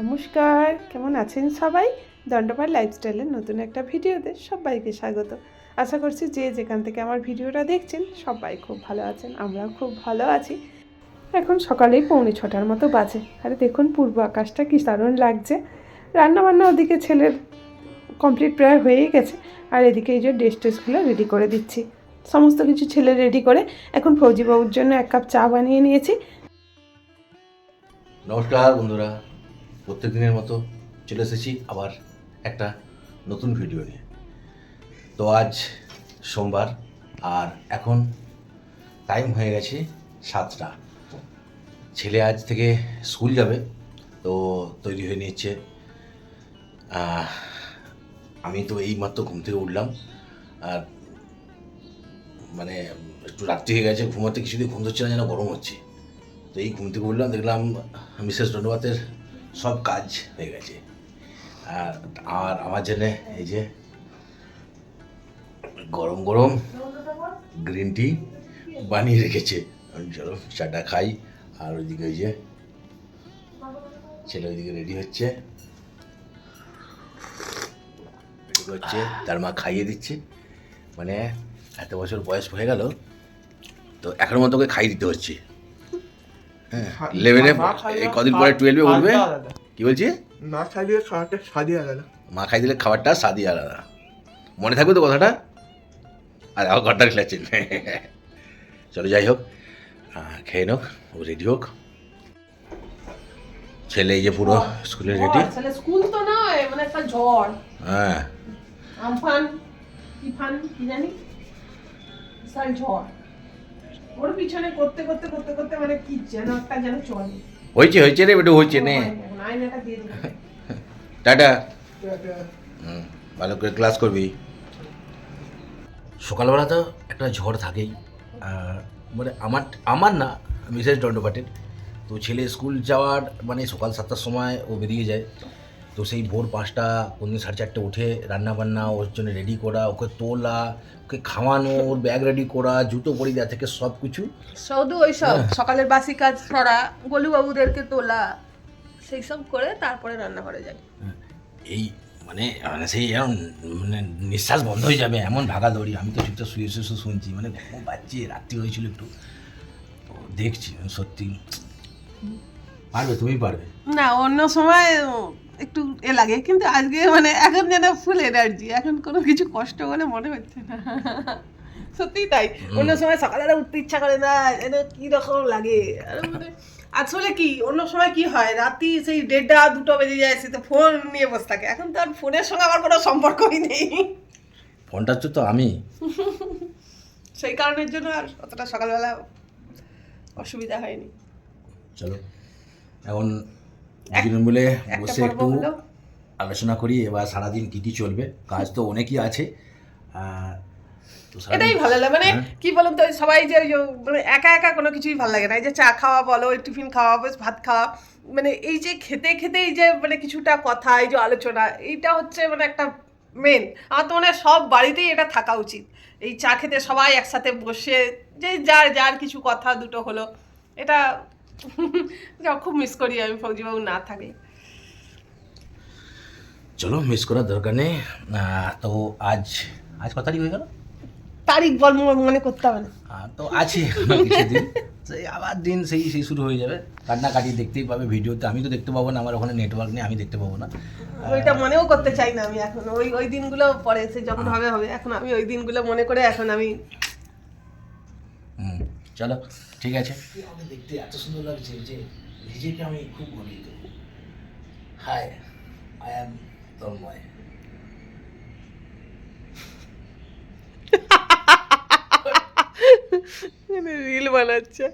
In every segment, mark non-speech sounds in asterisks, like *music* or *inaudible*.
নমস্কার, কেমন আছেন সবাই? দণ্ডপার লাইফস্টাইলের নতুন একটা ভিডিওতে সবাইকে স্বাগত। আশা করছি যে যেখান থেকে আমার ভিডিওটা দেখছেন, সবাই খুব ভালো আছেন, আমরাও খুব ভালো আছি। এখন সকালেই পৌনে ছটার মতো বাজে। আরে দেখুন, পূর্ব আকাশটা কি দারুণ লাগছে। রান্নাবান্না ওদিকে ছেলের কমপ্লিট প্রায় হয়েই গেছে। আর এদিকে এই যে ড্রেস টেসগুলো রেডি করে দিচ্ছি। সমস্ত কিছু ছেলে রেডি করে এখন ফৌজিবাবুর জন্য এক কাপ চা বানিয়ে নিয়েছি। নমস্কার বন্ধুরা। প্রত্যেক দিনের মতো চলে এসেছি আবার একটা নতুন ভিডিও নিয়ে। তো আজ সোমবার, আর এখন টাইম হয়ে গেছে সাতটা। ছেলে আজ থেকে স্কুল যাবে, তো তৈরি হয়ে নিচ্ছে আমি তো এই মাত্র ঘুম থেকে উঠলাম, আর মানে একটু রাত্রি হয়ে গেছে, ঘুমাতে কিছুদিন ঘুম হচ্ছে না, যেন গরম হচ্ছে। তো এই ঘুম থেকে উঠলাম, দেখলাম মিসেস দণ্ডবাতের সব কাজ হয়ে গেছে। আর আর আমার জন্য এই যে গরম গরম গ্রিন টি বানিয়ে রেখেছে। চলো চাটা খাই, আর ওইদিকে ওই যে ছেলে ওইদিকে রেডি হচ্ছে। হচ্ছে তার মা খাইয়ে দিচ্ছে। মানে এত বছর বয়স হয়ে গেল, তো এখনও মতো ওকে খাইয়ে দিতে হচ্ছে। ইলেভেনে এই কদিন পরে টুয়েলভে উঠবে? কি বলছি? না খাইলে খাওয়াটা স্বাদই আলাদা। মা খাই দিলে খাবারটা স্বাদই আলাদা। মনে থাকবে তো কথাটা? আর আমার ঘরটা খেলেছেন চলো যাই হোক। খেয়ে নোক ও রেডি হোক। ছেলে এই যে পুরো স্কুলে রেডি স্কুল তো নয় মানে একটা ঝড়। হ্যাঁ। আমফান ইফান কি জানি? বিশাল ঝড়। ওর পিছনে করতে করতে করতে করতে মানে কি যেন একটা যেন চলে। হয়েছে হয়েছে রে বেটু হয়েছে নে। দিয়ে দিল টাটা। ভালো করে ক্লাস করবি। সকালবেলা তো একটা ঝড় থাকেই। আর মানে আমার আমার না মিসেস দণ্ডপাটের। তো ছেলে স্কুল যাওয়ার মানে সকাল সাতটার সময় ও বেরিয়ে যায়। তো সেই ভোর পাঁচটা কোনদিন সাড়ে চারটে উঠে রান্না বান্না ওর জন্য রেডি করা ওকে তোলা ওকে খাওয়ানো ওর ব্যাগ রেডি করা জুতো পরি দেওয়া থেকে সব কিছু শুধু ওই সব সকালের বাসি কাজ করা গোলুবাবুদেরকে তোলা সেই সব করে তারপরে রান্না করে যায় এই মানে মানে সেই এমন মানে নিঃশ্বাস বন্ধ হয়ে যাবে এমন ভাগা দৌড়ি আমি তো চুপচাপ শুয়ে শুয়ে শুনছি মানে পাচ্ছি রাত্রি হয়েছিল একটু। তো দেখছি সত্যি। পারবে তুমি পারবে। না অন্য সময় একটু এ লাগে কিন্তু আজকে মানে এখন যেন ফুল এনার্জি এখন কোনো কিছু কষ্ট বলে মনে হচ্ছে না। সত্যি তাই। অন্য সময় সকালবেলা উঠতে ইচ্ছা করে না যেন কি রকম লাগে? মানে আসলে কি অন্য সময় কি হয় রাতি সেই দেড়টা দুটো বেজে যায় সে তো ফোন নিয়ে বসে থাকে। এখন তো আর ফোনের সঙ্গে আমার কোনো সম্পর্কই নেই। ফোনটা হচ্ছে তো আমি। *laughs* সেই কারণের জন্য আর অতটা সকালবেলা অসুবিধা হয়নি। চলো। এখন দুজন মিলে বসে একটু। আলোচনা করি এবার সারাদিন কী কী চলবে? কাজ তো অনেকই আছে। এটাই ভালো লাগে। মানে হ্যাঁ। কি বলুন তো সবাই যে মানে একা একা কোনো কিছুই ভালো লাগে না। এই যে চা খাওয়া বলো টিফিন খাওয়া বেশ ভাত খাওয়া মানে এই যে খেতে খেতে এই যে মানে কিছুটা কথা এই যে আলোচনা এইটা হচ্ছে মানে একটা মেন আমার তো মনে হয় সব বাড়িতেই এটা থাকা উচিত। এই চা খেতে সবাই একসাথে বসে যে যার যার কিছু কথা দুটো হলো এটা খুব মিস করি আমি ফৌজিবাবু না থাকে। চলো মিস করার দরকার নেই। তো আজ আজ কত তারিখ হয়ে গেল? তারিখ বল মনে করতে হবে না। তো আছে এখনও কিছুদিন সেই আবার দিন সেই সেই শুরু হয়ে যাবে। কান্নাকাটি দেখতেই পাবে ভিডিওতে। আমি তো দেখতে পাবো না আমার ওখানে নেটওয়ার্ক নেই আমি দেখতে পাবো না। ওইটা মনেও করতে চাই না আমি এখন। ওই ওই দিনগুলো পরে সে যখন হবে হবে। এখন আমি ওই দিনগুলো মনে করে এখন আমি চলো ঠিক আছে। আমি দেখতে এত সুন্দর লাগছে যে নিজেকে আমি খুব গর্বিত। Hi I am Tanmoy reel বানাচ্ছে।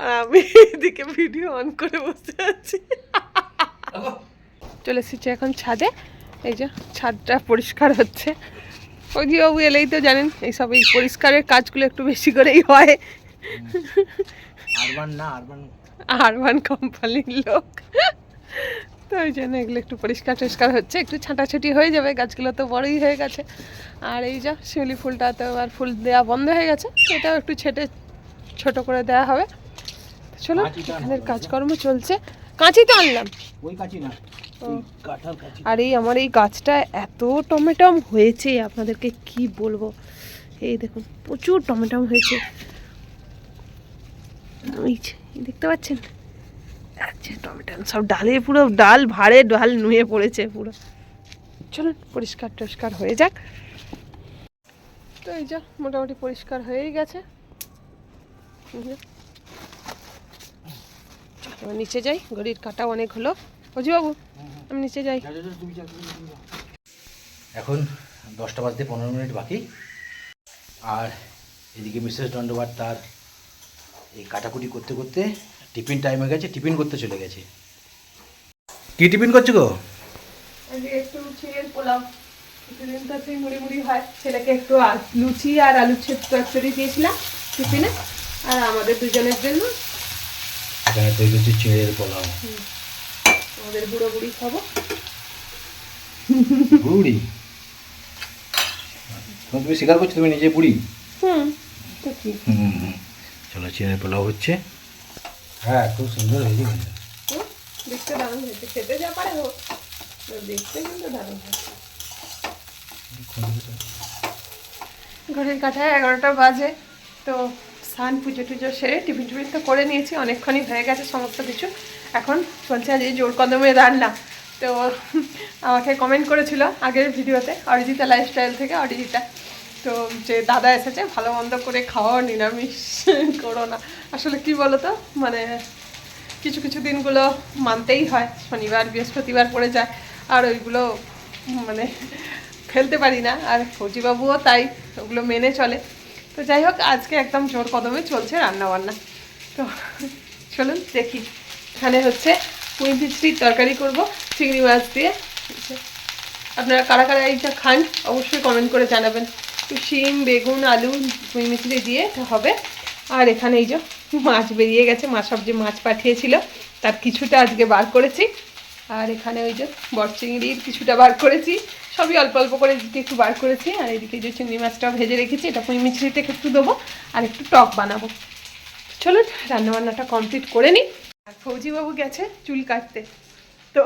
আর আমি এদিকে ভিডিও অন করে বসে আছি। চলে এসেছি এখন ছাদে। এই যে ছাদটা পরিষ্কার হচ্ছে। ওই যে বাবু এলেই তো জানেন এইসব এই পরিষ্কারের কাজগুলো একটু বেশি করেই হয়। আরবান না আরবান আরবান কোম্পানির লোক। তো ওই জন্য এগুলো একটু পরিষ্কার টরিষ্কার হচ্ছে একটু ছাঁটাছাঁটি হয়ে যাবে গাছগুলো তো বড়ই হয়ে গেছে। আর এই যা শিউলি ফুলটা তো আর ফুল দেওয়া বন্ধ হয়ে গেছে এটাও একটু ছেটে ছোট করে দেওয়া হবে। চলো এখানের কাজকর্ম চলছে। কাঁচি তো আনলাম। ওই কাঁচি না। আর এই আমার এই গাছটা এত টমেটম হয়েছে আপনাদেরকে কি বলব? এই দেখুন প্রচুর টমেটম হয়েছে। এই দেখতে পাচ্ছেন? আচ্ছা টমেটম সব ডালে পুরো ডাল ভাড়ে, ডাল নুয়ে পড়েছে পুরো। চলুন, পরিষ্কার টরিষ্কার হয়ে যাক। তো এই যা, মোটামুটি পরিষ্কার হয়েই গেছে। এবার নিচে যাই, ঘড়ির কাটা অনেক হলো। অজিবাবু, আমি নিচে যাই। এখন দশটা বাজতে পনেরো মিনিট বাকি। আর এদিকে মিসেস দণ্ডবাট তার এই কাটাকুটি করতে করতে টিফিন টাইম হয়ে গেছে টিফিন করতে চলে গেছে। কি টিফিন করছ গো? একটু চিড়ের পোলাও। প্রতিদিন তো মুড়ি মুড়ি হয়। ছেলেকে একটু লুচি আর আলু চচ্চড়ি দিয়েছিলাম টিফিনে। আর আমাদের দুজনের জন্য এখানে তৈরি হচ্ছে চিঁড়ের পোলাও। আমাদের বুড়ো বুড়ি খাব। বুড়ি তুমি স্বীকার করছ তুমি নিজে বুড়ি হুম তো কি? হুম। চলো চিঁড়ের পোলাও হচ্ছে। হ্যাঁ খুব সুন্দর হয়েছে দেখতে দারুণ হয়েছে। খেতে যা পারে হোক দেখতে কিন্তু দারুণ হয়েছে। ঘড়ির কাঠায় এগারোটা বাজে তো স্নান পুজো টুজো সেরে টিফিন টিফিন তো করে নিয়েছি অনেকক্ষণই হয়ে গেছে সমস্ত কিছু। এখন চলছে আজ এই জোর কদমে রান্না। তো আমাকে কমেন্ট করেছিল আগের ভিডিওতে অরিজিতা লাইফস্টাইল থেকে অরিজিতা। তো যে দাদা এসেছে, ভালো মন্দ করে খাওয়াও নিরামিষ, *laughs* করো না। আসলে কি বলো তো মানে কিছু কিছু দিনগুলো মানতেই হয়, শনিবার, বৃহস্পতিবার পড়ে যায়, আর ওইগুলো মানে ফেলতে পারি না। আর ফৌজিবাবুও তাই, ওগুলো মেনে চলে। তো যাই হোক, আজকে একদম জোর কদমে চলছে রান্না বান্না তো চলুন দেখি। এখানে হচ্ছে পুঁই খিচড়ির তরকারি করব, চিংড়ি মাছ দিয়ে। আপনারা কারা কারা এইটা খান, অবশ্যই কমেন্ট করে জানাবেন। শিম, বেগুন, আলু মিচড়ি দিয়ে হবে। আর এখানে এই যে মাছ বেরিয়ে গেছে, মা সব যে মাছ পাঠিয়েছিল, তার কিছুটা আজকে বার করেছি। আর এখানে ওই যে বট চিংড়ির কিছুটা বার করেছি। সবই অল্প অল্প করে এদিকে একটু বার করেছি। আর এদিকে যে চিংড়ি মাছটাও ভেজে রেখেছি, এটা পুঁই মিচড়িতে একটু দেবো আর একটু টক বানাবো। চলুন, রান্নাবান্নাটা কমপ্লিট করে নিই। আর ফৌজিবাবু গেছে চুল কাটতে। তো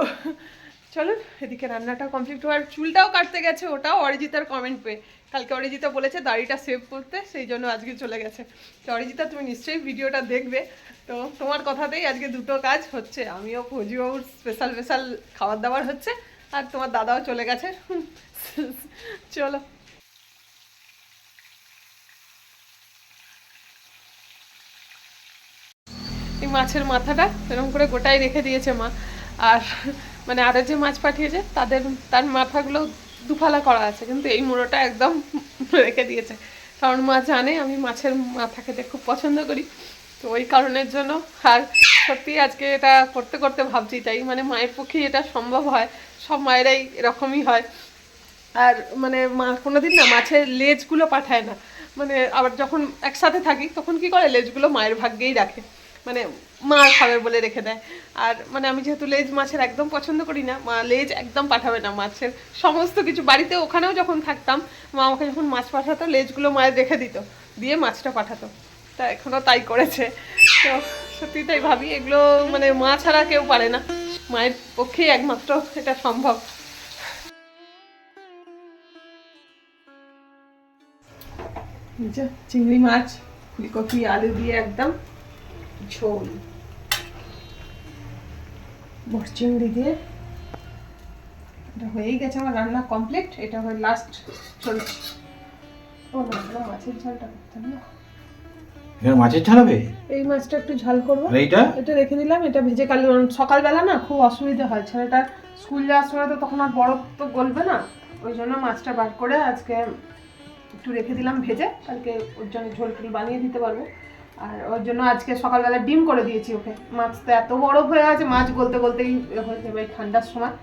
চলুন, এদিকে রান্নাটা কমপ্লিট হওয়ার, চুলটাও কাটতে গেছে, ওটাও অরিজিতার কমেন্ট পেয়ে। কালকে অরিজিতা বলেছে দাড়িটা সেভ করতে, সেই জন্য আজকে চলে গেছে। তো অরিজিতা, তুমি নিশ্চয়ই ভিডিওটা দেখবে। তো তোমার কথাতেই আজকে দুটো কাজ হচ্ছে। আমিও ফৌজিবাবুর স্পেশাল স্পেশাল খাবার দাবার হচ্ছে, আর তোমার দাদাও চলে গেছে। চলো। এই মাছের মাথাটা এরকম করে গোটাই রেখে দিয়েছে মা। আর মানে আরও যে মাছ পাঠিয়েছে, তাদের, তার মাথাগুলো দুফালা করা আছে, কিন্তু এই মুড়োটা একদম রেখে দিয়েছে। কারণ মা জানে, আমি মাছের মাথা খেতে খুব পছন্দ করি। তো ওই কারণের জন্য আর সত্যি আজকে এটা করতে করতে ভাবছি, তাই মানে মায়ের পক্ষে এটা সম্ভব হয়, সব মায়েরাই এরকমই হয়। আর মানে মা কোনোদিন না মাছের লেজগুলো পাঠায় না। মানে আবার যখন একসাথে থাকি, তখন কি করে লেজগুলো মায়ের ভাগ্যেই রাখে। মানে মা খাবে বলে রেখে দেয়। আর মানে আমি যেহেতু লেজ মাছের একদম পছন্দ করি না, মা লেজ একদম পাঠাবে না মাছের। সমস্ত কিছু বাড়িতে ওখানেও যখন থাকতাম, মা আমাকে যখন মাছ পাঠাতো, লেজগুলো মায়ের রেখে দিত, দিয়ে মাছটা পাঠাতো। তা এখনও তাই করেছে। তো সত্যি তাই ভাবি, এগুলো মানে মা ছাড়া কেউ পারে না। মায়ের পক্ষেই একমাত্র এটা সম্ভব। চিংড়ি মাছ, ফুলকপি, আলু দিয়ে একদম ঝোল দিয়ে। এটা হয়েই গেছে আমার রান্না কমপ্লিট এটা হয়ে লাস্ট চলছে। ও না না, মাছের ঝালটা করতে না। এখানে মাছের ঝাল হবে? এই মাছটা একটু ঝাল করব। এইটা? এটা রেখে দিলাম এটা ভেজে কাল সকালবেলা না খুব অসুবিধা হয়। ছেলেটা স্কুল যাওয়ার সময় তো তখন আর বরফ তো গলবে না ওই জন্য মাছটা বার করে আজকে একটু রেখে দিলাম ভেজে। কালকে ওর জন্য ঝোল টোল বানিয়ে দিতে পারব। আর ওর জন্য আজকে সকালবেলা ডিম করে দিয়েছি ওকে। মাছ তো এত বরফ হয়ে আছে মাছ গলতে গলতেই হয়ে যাবে ঠান্ডার সময়।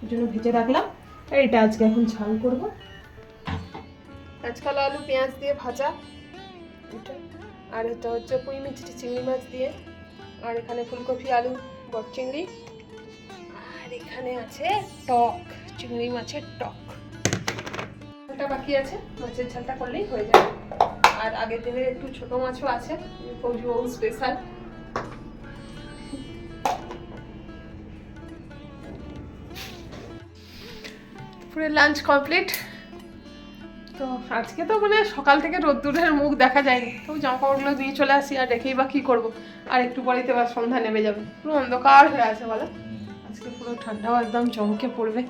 ওর জন্য ভেজে রাখলাম। এটা আজকে এখন ঝাল করব। আজকাল আলু, পেঁয়াজ দিয়ে ভাজা। আর এটা হচ্ছে পুঁই মিষ্টি চিংড়ি মাছ দিয়ে। আর এখানে ফুলকপি, আলু চিংড়ি। আর এখানে আছে টক, চিংড়ি মাছের টক। ঝালটা বাকি আছে, মাছের ঝালটা করলেই হয়ে যাবে। আর আগের দিনের একটু ছোট মাছও আছে, ফৌজি বাবু স্পেশাল পুরো লাঞ্চ কমপ্লিট তো আজকে তো মানে সকাল থেকে রোদ্দুরের মুখ দেখা যায়নি। তো জামা কাপড়গুলো দিয়ে চলে আসি আর রেখেই বা কী করব? আর একটু পরেই তো সন্ধ্যা নেমে যাবে। পুরো অন্ধকার হয়ে আছে বলো। আজকে পুরো ঠান্ডাও একদম চমকে পড়বে।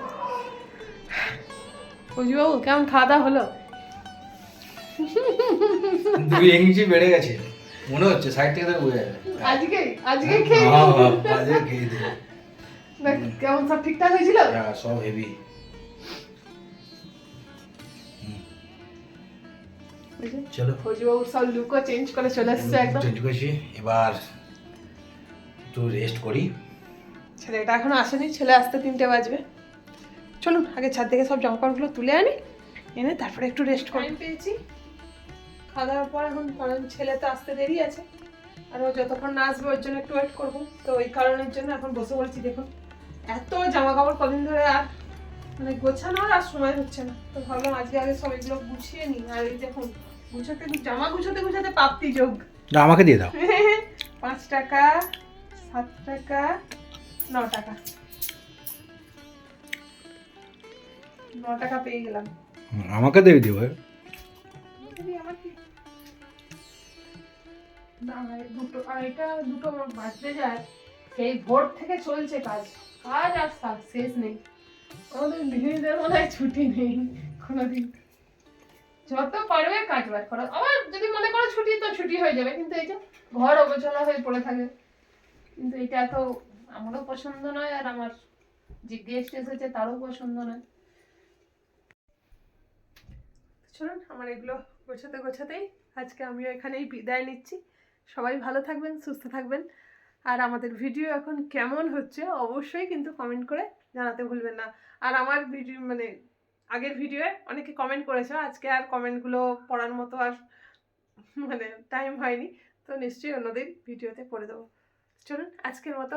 ফৌজিবাবু কেমন খাওয়া দাওয়া হলো? দুই ইঞ্চি বেড়ে গেছে। মনে হচ্ছে সাইড থেকে বোঝা যাবে। আজকে আজকে খেয়ে হ্যাঁ, হ্যাঁ, খেয়ে দিল কেমন সব ঠিকঠাক হয়েছিল? হ্যাঁ, সব হেভি চলো। সব লুকও চেঞ্জ করে চলে এসছে একদম। চেঞ্জ করেছি। এবার একটু রেস্ট করি। ছেলেটা এখনও আসেনি ছেলে আসতে তিনটে বাজবে। চলুন আগে ছাদ থেকে সব জামা কাপড়গুলো তুলে আনি এনে তারপরে একটু রেস্ট করি। পেয়েছি। খাওয়া দাওয়ার পর এখন কারণ ছেলে তো আসতে দেরি আছে। আর ও যতক্ষণ না আসবে ওর জন্য একটু ওয়েট করব। তো ওই কারণের জন্য এখন বসে পড়েছি। দেখুন এত জামা কাপড় কদিন ধরে আর মানে গোছানোর আর সময় হচ্ছে না। তো ভাবলাম আজকে আগে সব এগুলো গুছিয়ে নিই। আর এই দেখুন গুছাতে জামা গুছাতে গুছাতে পাপ্তি যোগ। আমাকে দিয়ে দাও। *laughs* পাঁচ টাকা সাত টাকা ন টাকা। ন টাকা পেয়ে গেলাম। আমাকে দিয়ে দিও আমার কি? দুটো বাজতে যায়। সেই ভোর থেকে চলছে কাজ। কাজ আর নেই। আমাদের মনে হয় ছুটি নেই, কোনোদিন। যত পারবে করো। আবার যদি মনে করো ছুটি, তো ছুটি হয়ে যাবে। কিন্তু এই যে ঘর অগোছালো হয়ে পড়ে থাকে। কিন্তু এটা তো আমারও পছন্দ নয় আর আমার যে গেস্ট এসেছে তারও পছন্দ নয়। চলুন, আমার এগুলো গোছাতে গোছাতেই আজকে আমিও এখানেই বিদায় নিচ্ছি। সবাই ভালো থাকবেন, সুস্থ থাকবেন। আর আমাদের ভিডিও এখন কেমন হচ্ছে অবশ্যই কিন্তু কমেন্ট করে জানাতে ভুলবেন না। আর আমার ভিডিও মানে আগের ভিডিওয়ে অনেকে কমেন্ট করেছে, আজকে আর কমেন্টগুলো পড়ার মতো আর মানে টাইম হয়নি। তো নিশ্চয়ই অন্যদিন ভিডিওতে পড়ে দেবো। চলুন, আজকের মতো